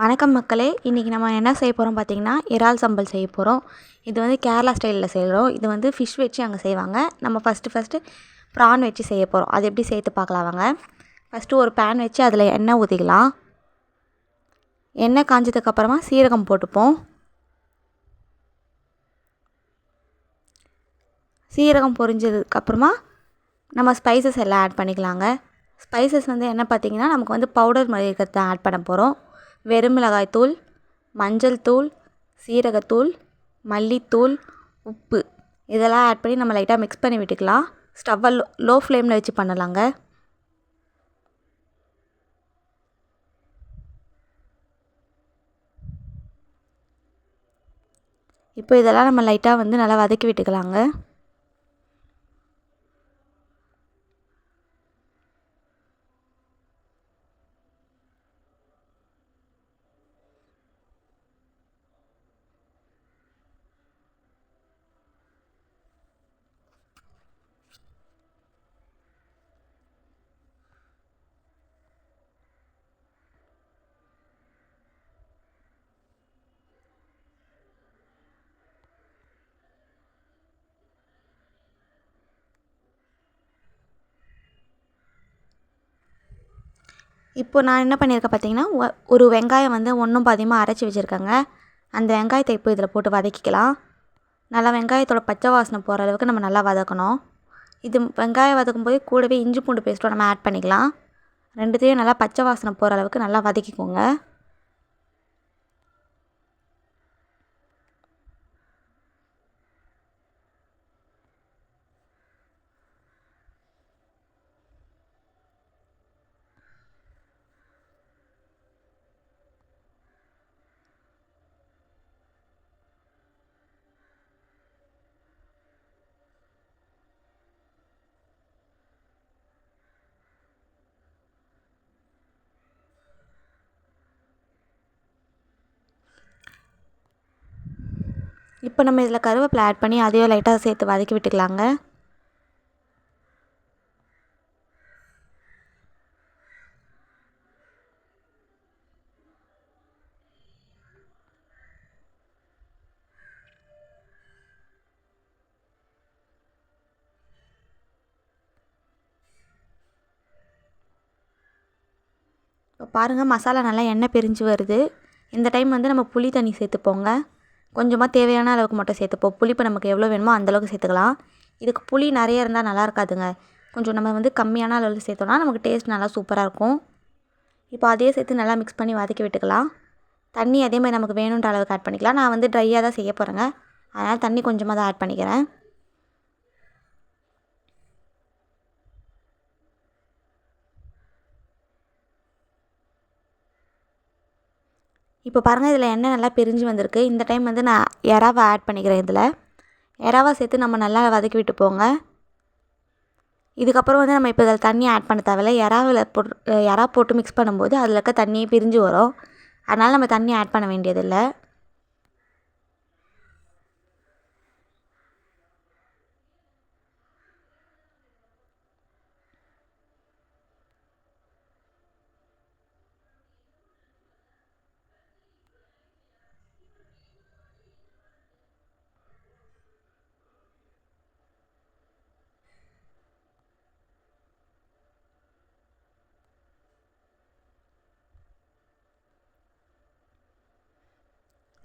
வணக்கம் மக்களே இன்றைக்கி நம்ம என்ன செய்ய போகிறோம் பார்த்தீங்கன்னா இறால் சம்பல் செய்ய போகிறோம் இது வந்து கேரளா ஸ்டைலில் செய்கிறோம் இது வந்து ஃபிஷ் வச்சு அங்கே செய்வாங்க. நம்ம ஃபஸ்ட்டு ஃபஸ்ட்டு ப்ரான் வச்சு செய்ய போகிறோம் அது எப்படி சேர்த்து பார்க்கலாம் வாங்க. ஃபஸ்ட்டு ஒரு பேன் வச்சு அதில் எண்ணெய் ஊற்றிக்கலாம் எண்ணெய் காஞ்சதுக்கப்புறமா சீரகம் போட்டுப்போம். சீரகம் பொரிஞ்சதுக்கப்புறமா நம்ம ஸ்பைசஸ் எல்லாம் ஆட் பண்ணிக்கலாங்க. ஸ்பைசஸ் வந்து என்ன பார்த்தீங்கன்னா நமக்கு வந்து பவுடர் மாதிரி இருக்கிறத ஆட் பண்ண போகிறோம் வெறுமிளகாய்த்தூள் மஞ்சள் தூள் சீரகத்தூள் மல்லித்தூள் உப்பு. இதெல்லாம் ஆட் பண்ணி நம்ம லைட்டாக மிக்ஸ் பண்ணி விட்டுக்கலாம். ஸ்டவ்வை லோ லோ ஃப்ளேமில் வச்சு பண்ணலாங்க. இப்போ இதெல்லாம் நம்ம லைட்டாக வந்து நல்லா வதக்கி விட்டுக்கலாங்க. இப்போ நான் என்ன பண்ணியிருக்கேன் பார்த்தீங்கன்னா ஒ- ஒரு வெங்காயம் வந்து ஒன்றும் பாதியமாக அரைச்சி வச்சுருக்கேங்க. அந்த வெங்காயத்தை இப்போ இதில் போட்டு வதக்கிக்கலாம். நல்லா வெங்காயத்தோட பச்சை வாசனை போகிற அளவுக்கு நம்ம நல்லா வதக்கணும். இது வெங்காயம் வதக்கும் போது கூடவே இஞ்சி பூண்டு பேஸ்ட்டும் நம்ம ஆட் பண்ணிக்கலாம். ரெண்டுத்தையும் நல்லா பச்சை வாசனை போகிற அளவுக்கு நல்லா வதக்கிக்கோங்க. இப்போ நம்ம இதில் கருவேப்பிலை ஆட் பண்ணி அதையும் லைட்டாக சேர்த்து வதக்கி விட்டுக்கலாங்க. இப்போ பாருங்கள் மசாலா நல்லா எண்ணெய் பிரிஞ்சு வருது. இந்த டைம் வந்து நம்ம புளி தண்ணி சேர்த்துப்போங்க. கொஞ்சமாக தேவையான அளவுக்கு மட்டும் சேர்த்துப்போம். புளிப்பு நமக்கு எவ்வளோ வேணுமோ அந்தளவுக்கு சேர்த்துக்கலாம். இதுக்கு புளி நிறைய இருந்தால் நல்லா இருக்காதுங்க. கொஞ்சம் நம்ம வந்து கம்மியான அளவில் சேர்த்தோன்னா நமக்கு டேஸ்ட் நல்லா சூப்பராக இருக்கும். இப்போ அதே சேர்த்து நல்லா மிக்ஸ் பண்ணி வதக்கி விட்டுக்கலாம். தண்ணி அதே மாதிரி நமக்கு வேணுன்ற அளவுக்கு ஆட் பண்ணிக்கலாம். நான் வந்து ட்ரையாக தான் செய்ய போகிறேங்க அதனால் தண்ணி கொஞ்சமாக தான் ஆட் பண்ணிக்கிறேன். இப்போ பாருங்கள் இதில் எண்ணெய் நல்லா பிரிஞ்சு வந்திருக்கு. இந்த டைம் வந்து நான் எறாவை ஆட் பண்ணிக்கிறேன் இதில். எறாவை சேர்த்து நம்ம நல்லா வதக்கி விட்டு போங்க. இதுக்கப்புறம் வந்து நம்ம இப்போ இதில் தண்ணி ஆட் பண்ண தேவையில்ல. எறாவில் போட்டு எறா போட்டு மிக்ஸ் பண்ணும்போது அதில் இருக்க தண்ணியே பிரிஞ்சு வரும். அதனால் நம்ம தண்ணி ஆட் பண்ண வேண்டியதில்லை.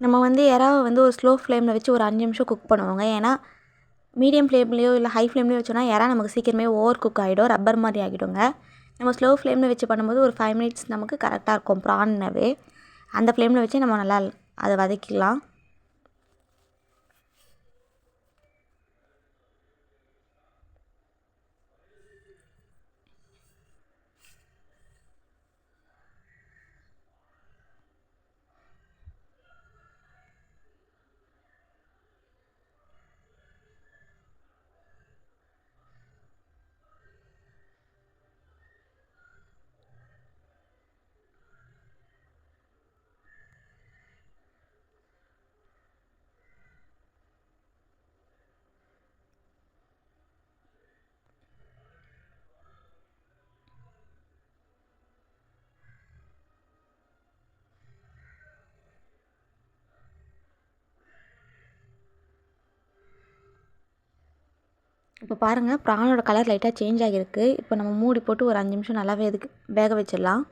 நம்ம வந்து யாராவது வந்து ஒரு ஸ்லோ ஃப்ளேமில் வச்சு ஒரு அஞ்சு நிமிஷம் குக் பண்ணுவோங்க. ஏன்னா மீடியம் ஃப்ளேம்லேயோ இல்லை ஹை ஃப்ளேம்லேயோ வச்சோன்னா எறா நமக்கு சீக்கிரமே ஓவர் குக் ஆகிடும் ரப்பர் மாதிரி ஆகிடுங்க. நம்ம ஸ்லோ ஃப்ளேமில் வச்சு பண்ணும்போது ஒரு ஃபைவ் மினிட்ஸ் நமக்கு கரெக்டாக இருக்கும் ப்ரான்னவே அந்த ஃப்ளேமில் வச்சு நம்ம நல்லா அதை வதக்கிக்கலாம் இப்போ பாருங்கள் ப்ரானோட கலர் லைட்டாக சேஞ்ச் ஆகியிருக்கு. இப்போ நம்ம மூடி போட்டு ஒரு அஞ்சு நிமிஷம் நல்லாவே இதுக்கு வேக வச்சிடலாம்.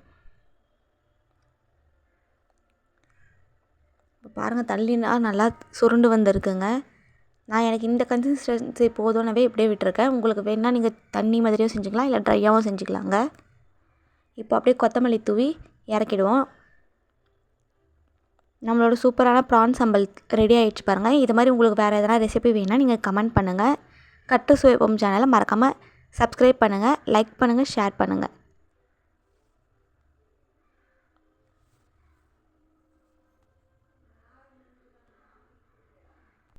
இப்போ பாருங்கள் தள்ளினா நல்லா சுருண்டு வந்திருக்குங்க. நான் எனக்கு இந்த கன்சிஸ்டன்சி போதும்னவே இப்படியே விட்டுருக்கேன். உங்களுக்கு வேணால் நீங்கள் தண்ணி மாதிரியும் செஞ்சுக்கலாம் இல்லை ட்ரையாகவும் செஞ்சுக்கலாங்க. இப்போ அப்படியே கொத்தமல்லி தூவி இறக்கிடுவோம். நம்மளோட சூப்பரான ப்ரான் சம்பல் ரெடி ஆகிடுச்சு பாருங்கள் இது மாதிரி உங்களுக்கு வேறு எதனா ரெசிபி வேணால் நீங்கள் கமெண்ட் பண்ணுங்கள் கட்டு சுவைப்பம் சேனலை மறக்காமல் சப்ஸ்கிரைப் பண்ணுங்கள் லைக் பண்ணுங்கள் ஷேர் பண்ணுங்கள்